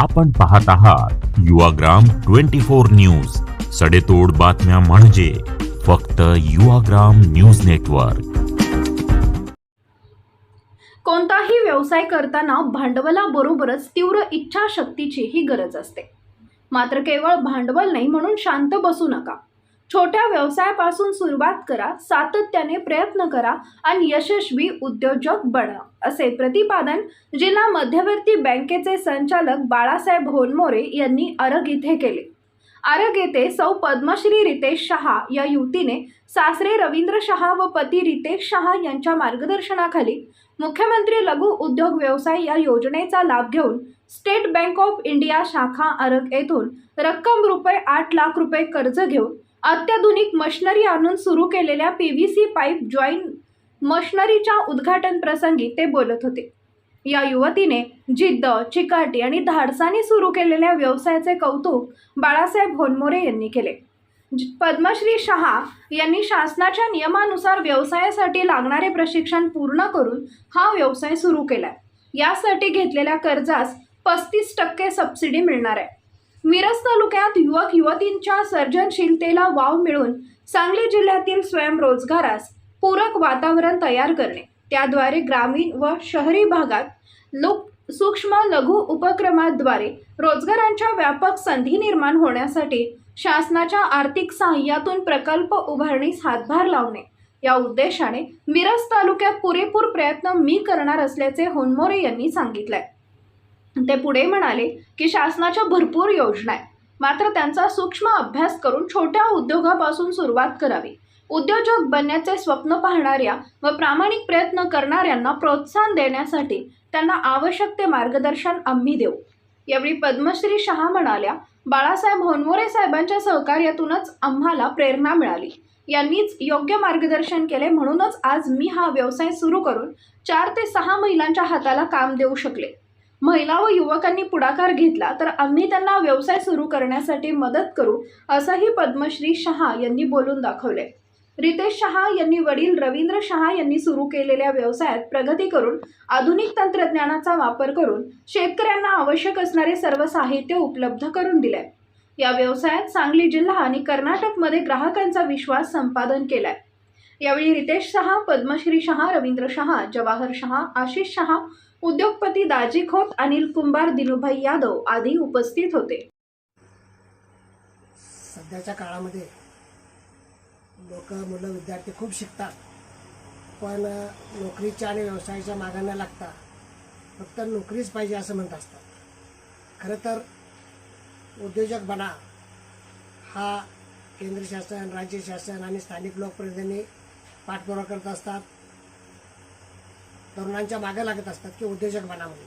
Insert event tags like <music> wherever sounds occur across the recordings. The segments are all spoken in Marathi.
आपण पाहत आहात युवाग्राम ट्वेंटी फोर न्यूज. सडेतोड बातम्या म्हणजे फक्त युवाग्राम न्यूज नेटवर्क. कोणताही व्यवसाय करताना भांडवलाबरोबरच तीव्र इच्छाशक्तीचीही गरज असते. मात्र केवळ भांडवल नाही म्हणून शांत बसू नका. छोट्या व्यवसायापासून सुरुवात करा सातत्याने प्रयत्न करा आणि यशस्वी उद्योजक बना असे प्रतिपादन जिल्हा मध्यवर्ती बँकेचे संचालक बाळासाहेब होनमोरे यांनी आरग इथे केले. आरग येथे सौ पद्मश्री रितेश शहा या युवतीने सासरे रवींद्र शहा व पती रितेश शहा यांच्या मार्गदर्शनाखाली मुख्यमंत्री लघु उद्योग व्यवसाय या योजनेचा लाभ घेऊन स्टेट बँक ऑफ इंडिया शाखा आरग येथून रक्कम रुपये आठ लाख रुपये कर्ज घेऊन अत्याधुनिक मशनरी आणून सुरू केलेल्या P V C pipe join मशनरीच्या उद्घाटन प्रसंगी ते बोलत होते. या युवतीने जिद्द चिकाटी आणि धाडसाने सुरू केलेल्या व्यवसायाचे कौतुक बाळासाहेब होनमोरे यांनी केले. पद्मश्री शहा यांनी शासनाच्या नियमानुसार व्यवसायासाठी लागणारे प्रशिक्षण पूर्ण करून हा व्यवसाय सुरू केला. यासाठी घेतलेल्या कर्जास पस्तीस टक्के सबसिडी मिळणार आहे. मिरज तालुक्यात युवक युवतींच्या सर्जनशीलतेला वाव मिळून सांगली जिल्ह्यातील स्वयंरोजगारास पूरक वातावरण तयार करणे. त्याद्वारे ग्रामीण व शहरी भागात लोक सूक्ष्म लघु उपक्रमाद्वारे रोजगारांच्या व्यापक संधी निर्माण होण्यासाठी शासनाच्या आर्थिक सहाय्यातून प्रकल्प उभारणीस हातभार लावणे. या उद्देशाने मिरज तालुक्यात पुरेपूर प्रयत्न मी करणार असल्याचे होनमोरे यांनी सांगितले ते पुढे म्हणाले की शासनाच्या भरपूर योजना आहेत. मात्र त्यांचा सूक्ष्म अभ्यास करून छोट्या उद्योगापासून सुरुवात करावी. उद्योजक बनण्याचे स्वप्न पाहणाऱ्या व प्रामाणिक प्रयत्न करणाऱ्यांना प्रोत्साहन देण्यासाठी त्यांना आवश्यक ते मार्गदर्शन आम्ही देऊ. यावेळी पद्मश्री शहा म्हणाल्या बाळासाहेब होनमोरे साहेबांच्या सहकार्यातूनच आम्हाला प्रेरणा मिळाली. यांनीच योग्य मार्गदर्शन केले म्हणूनच आज मी हा व्यवसाय सुरू करून चार ते सहा महिलांच्या हाताला काम देऊ शकले. महिला व युवकांनी पुढाकार घेतला तर आम्ही त्यांना व्यवसाय सुरू करण्यासाठी मदत करू असंही पद्मश्री शहा यांनी बोलून दाखवले. रितेश शहा यांनी वडील रवींद्र शहा यांनी सुरू केलेल्या व्यवसायात प्रगती करून आधुनिक तंत्रज्ञानाचा वापर करून शेतकऱ्यांना आवश्यक असणारे सर्व साहित्य उपलब्ध करून दिले. या व्यवसायात सांगली जिल्हा आणि कर्नाटकमध्ये ग्राहकांचा विश्वास संपादन केलाय. यावेळी रितेश शहा पद्मश्री शहा रवींद्र शहा जवाहर शहा आशिष शहा उद्योगपती दाजी खोत अनिल कुंभार दिनुभाई यादव आदी उपस्थित होते. सध्याच्या काळामध्ये लोक मुलं विद्यार्थी खूप शिकतात. पण नोकरीच्या आणि व्यवसायाच्या मागांना न लागता फक्त नोकरीच पाहिजे असं म्हणत असतात. खरं तर उद्योजक बना हा केंद्र शासन राज्य शासन आणि स्थानिक लोकप्रतिनिधी पाठपुरावा करत असतात. तरुणांच्या मागे लागत असतात की उद्योजक बना म्हणून.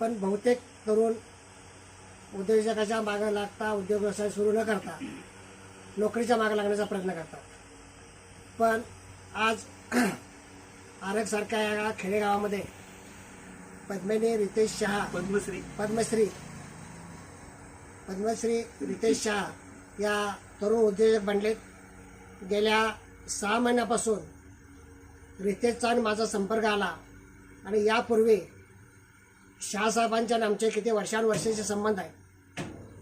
पण बहुतेक तरुण उद्योजकाच्या मागे लागता उद्योग व्यवसाय सुरू न करता नोकरीच्या मागे लागण्याचा प्रयत्न करतात. पण आज <clears throat> आरगसारख्या या खेडेगावामध्ये पद्मिनी रितेश शहा पद्मश्री. पद्मश्री पद्मश्री रितेश शहा या तरुण उद्योजक बनलेत गेल्या सहा महिन्यापासून रितेशचा आणि माझा संपर्क आला. आणि यापूर्वी शहासाहेबांच्या आणि आमचे किती वर्षानुवर्षाचे संबंध आहे.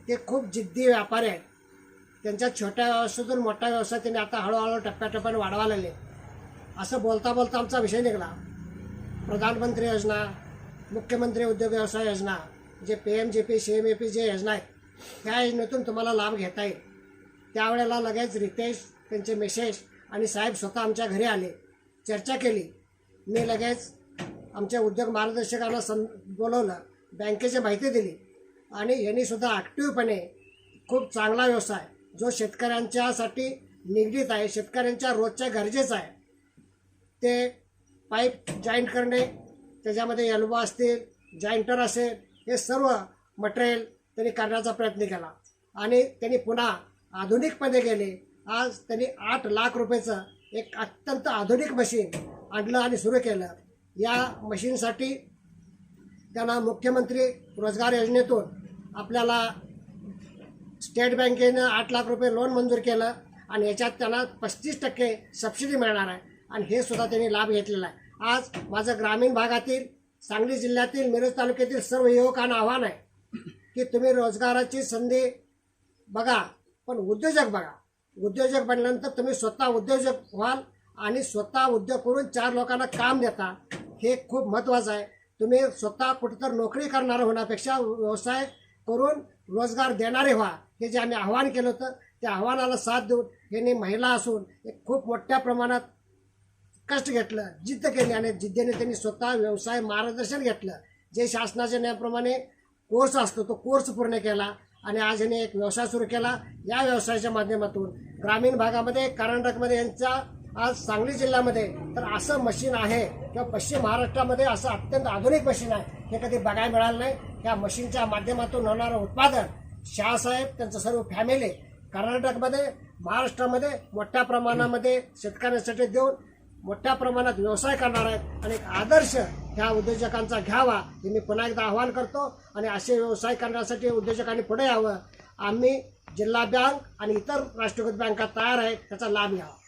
ते खूप जिद्दी व्यापारी आहेत. त्यांच्या छोट्या व्यवसायातून मोठा व्यवसाय त्यांनी आता हळूहळू टप्प्याटप्प्याने वाढवा लागले. असं बोलता बोलता आमचा विषय निघाला. प्रधानमंत्री योजना मुख्यमंत्री उद्योग व्यवसाय योजना जे P M J P C M A P J योजना आहेत त्या योजनेतून तुम्हाला लाभ घेता येईल. त्यावेळेला लगेच रितेश त्यांचे मेसेज आणि साहेब स्वतः आमच्या घरी आले. चर्चा केली. मी लगेच आमच्या उद्योग मार्गदर्शकांना सं बोलवलं. बँकेची माहिती दिली. आणि यांनी सुद्धा ॲक्टिव्हपणे खूप चांगला व्यवसाय जो शेतकऱ्यांच्यासाठी निगडीत आहे शेतकऱ्यांच्या रोजच्या गरजेचा आहे. ते पाईप जॉईंट करणे त्याच्यामध्ये एल्बो असतील जॉईंटर असेल हे सर्व मटेरियल त्यांनी करण्याचा प्रयत्न केला. आणि त्यांनी पुन्हा आधुनिकमध्ये गेले. आज त्यांनी आठ लाख रुपयेचं एक अत्यंत आधुनिक मशीन आणलं आणि सुरू केलं. या मशीनसाठी त्यांना मुख्यमंत्री रोजगार योजनेतून आपल्याला स्टेट बँकेनं आठ लाख रुपये लोन मंजूर केलं आणि याच्यात त्यांना पस्तीस टक्के सबसिडी मिळणार आहे. आणि हे सुद्धा त्यांनी लाभ घेतलेला आहे. आज माझं ग्रामीण भागातील सांगली जिल्ह्यातील मिरज तालुक्यातील सर्व युवकांना आव्हान आहे की तुम्ही रोजगाराची संधी बघा पण उद्योजक बघा. उद्योजक बनल्यानंतर तुम्ही स्वतः उद्योजक व्हाल आणि स्वतः उद्योग करून चार लोकांना काम देता. हे खूप महत्त्वाचं आहे. तुम्ही स्वतः कुठेतरी नोकरी करणारं होण्यापेक्षा व्यवसाय करून रोजगार देणारे व्हा. हे जे आम्ही आव्हान केलं होतं त्या आव्हानाला साथ देऊन यांनी महिला असून एक खूप मोठ्या प्रमाणात कष्ट घेतलं जिद्द केली आणि जिद्दीने त्यांनी स्वतः व्यवसाय मार्गदर्शन घेतलं. जे शासनाच्या नियमाप्रमाणे कोर्स असतो तो कोर्स पूर्ण केला. आणि आज यांनी एक व्यवसाय सुरू केला. या व्यवसायाच्या माध्यमातून ग्रामीण भागामध्ये कर्नाटकमध्ये यांचा आज सांगली जिल्ह्यामध्ये तर असं मशीन आहे किंवा पश्चिम महाराष्ट्रामध्ये असं अत्यंत आधुनिक मशीन आहे. हे कधी बघायला मिळालं नाही. या मशीनच्या माध्यमातून होणारं उत्पादन शाहसाहेब त्यांचं सर्व फॅमिली कर्नाटकमध्ये महाराष्ट्रामध्ये मोठ्या प्रमाणामध्ये शेतकऱ्यांसाठी देऊन मोठ्या प्रमाणात व्यवसाय करणार आहेत. आणि एक आदर्श ह्या उद्योजकांचा घ्यावा हे मी पुन्हा एकदा आवाहन करतो. आणि असे व्यवसाय करण्यासाठी उद्योजकांनी पुढे यावं. आम्ही जिल्हा बँक आणि इतर राष्ट्रीयकृत बँका तयार आहेत त्याचा लाभ घ्यावा.